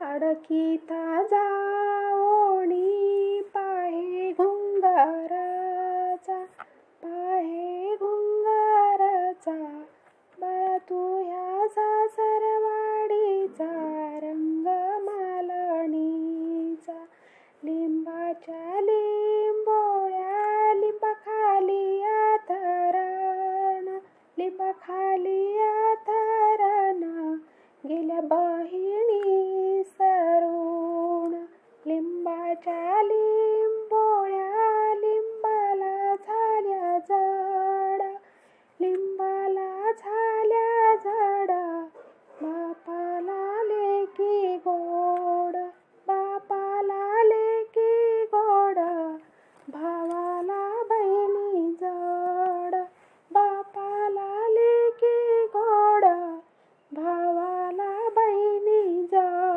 अडकिता जाओणी पाहे घुंगाराचा पाहे घुंगाराचा बाळा तू ह्या सासरवाडीचा रंग मालणीचा लिंबाच्या लिंबोळ्या लिंबाखाली आथरण लिंबाखाली आथरण गेल्या बहिणी लिंबाच्या लिंबोळ्या लिंबाला झाल्या जाडा. लिंबाला झाल्या